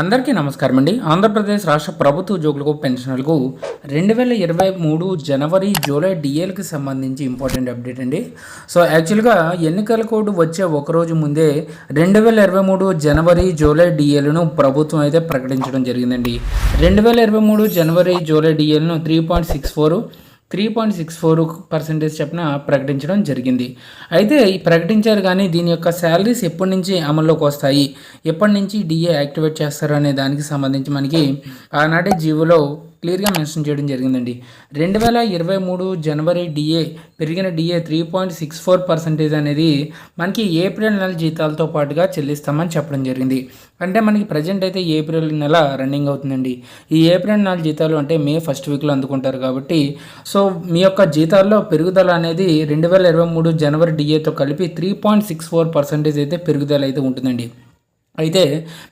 అందరికీ నమస్కారం అండి. ఆంధ్రప్రదేశ్ రాష్ట్ర ప్రభుత్వ ఉద్యోగులకు పెన్షనర్లకు రెండు వేల ఇరవై మూడు జనవరి జూలై డిఏలకు సంబంధించి ఇంపార్టెంట్ అప్డేట్ అండి. సో యాక్చువల్గా ఎన్నికల కోడ్ వచ్చే ఒకరోజు ముందే రెండు వేల ఇరవై మూడు జనవరి జూలై డిఏలను ప్రభుత్వం అయితే ప్రకటించడం జరిగిందండి. రెండు వేల ఇరవై మూడు జనవరి July డిఏలను three point six four three point six four percentage చెప్పిన ప్రకటించడం జరిగింది. అయితే ఈ ప్రకటించారు కానీ దీని యొక్క శాలరీస్ ఎప్పటి నుంచి అమల్లోకి వస్తాయి? ఎప్పటి నుంచి డిఏ యాక్టివేట్ చేస్తారు అనే దానికి సంబంధించి మనకి ఆనాటి జీవోలో క్లియర్గా మెన్షన్ చేయడం జరిగిందండి. రెండు వేల ఇరవై మూడు జనవరి డిఏ పెరిగిన DA three point six four percentage అనేది మనకి ఏప్రిల్ నెల జీతాలతో పాటుగా చెల్లిస్తామని చెప్పడం జరిగింది. అంటే మనకి ప్రజెంట్ అయితే ఏప్రిల్ నెల రన్నింగ్ అవుతుందండి. ఈ ఏప్రిల్ నెల జీతాలు అంటే మే ఫస్ట్ వీక్లో అందుకుంటారు కాబట్టి సో మీ యొక్క జీతాల్లో పెరుగుదల అనేది రెండు వేల ఇరవై మూడు జనవరి డిఏతో కలిపి three point six four percentage అయితే పెరుగుదల అయితే ఉంటుందండి. అయితే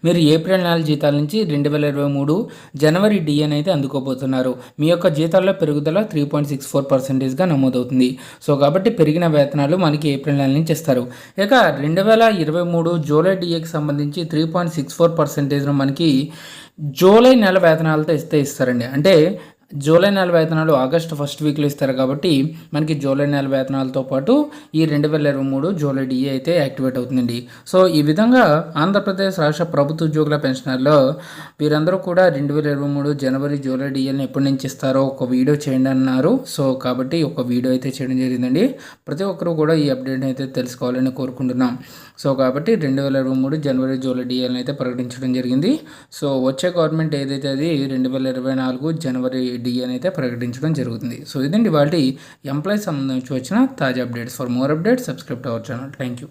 మీరు ఏప్రిల్ నెల జీతాల నుంచి రెండు వేల ఇరవై మూడు జనవరి డిఎన్ అయితే అందుకోబోతున్నారు. మీ యొక్క జీతాల్లో పెరుగుదల త్రీ పాయింట్ సిక్స్ ఫోర్ పర్సెంటేజ్గా నమోదవుతుంది. సో కాబట్టి పెరిగిన వేతనాలు మనకి ఏప్రిల్ నెల నుంచి ఇస్తారు. ఇక రెండు వేల ఇరవై మూడు జూలై డిఏకి సంబంధించి త్రీ పాయింట్ సిక్స్ ఫోర్ పర్సెంటేజ్ను మనకి జూలై నెల వేతనాలతో ఇస్తే ఇస్తారండి. అంటే జూలై నెల వేతనాలు ఆగస్టు ఫస్ట్ వీక్లో ఇస్తారు కాబట్టి మనకి జూలై నెల వేతనాలతో పాటు ఈ రెండు వేల ఇరవై మూడు జూలై డిఏ అయితే యాక్టివేట్ అవుతుందండి. సో ఈ విధంగా ఆంధ్రప్రదేశ్ రాష్ట్ర ప్రభుత్వ ఉద్యోగుల పెన్షనర్లో వీరందరూ కూడా రెండు వేల ఇరవై మూడు జనవరి జూలై డిఏని ఎప్పటి నుంచి ఇస్తారో ఒక వీడియో చేయండి అన్నారు. సో కాబట్టి ఒక వీడియో అయితే చేయడం జరిగిందండి. ప్రతి ఒక్కరూ కూడా ఈ అప్డేట్ అయితే తెలుసుకోవాలని కోరుకుంటున్నాం. సో కాబట్టి రెండు వేల ఇరవై మూడు జనవరి జూలై డిఏని అయితే ప్రకటించడం జరిగింది. సో వచ్చే గవర్నమెంట్ ఏదైతే అది రెండు వేల ఇరవై నాలుగు జనవరి డిఎన్ అయితే ప్రకటించడం జరుగుతుంది. సో ఇదండి వాటి ఎంప్లాయీస్ సంబంధించి వచ్చిన తాజా updates. For more updates subscribe our channel thank you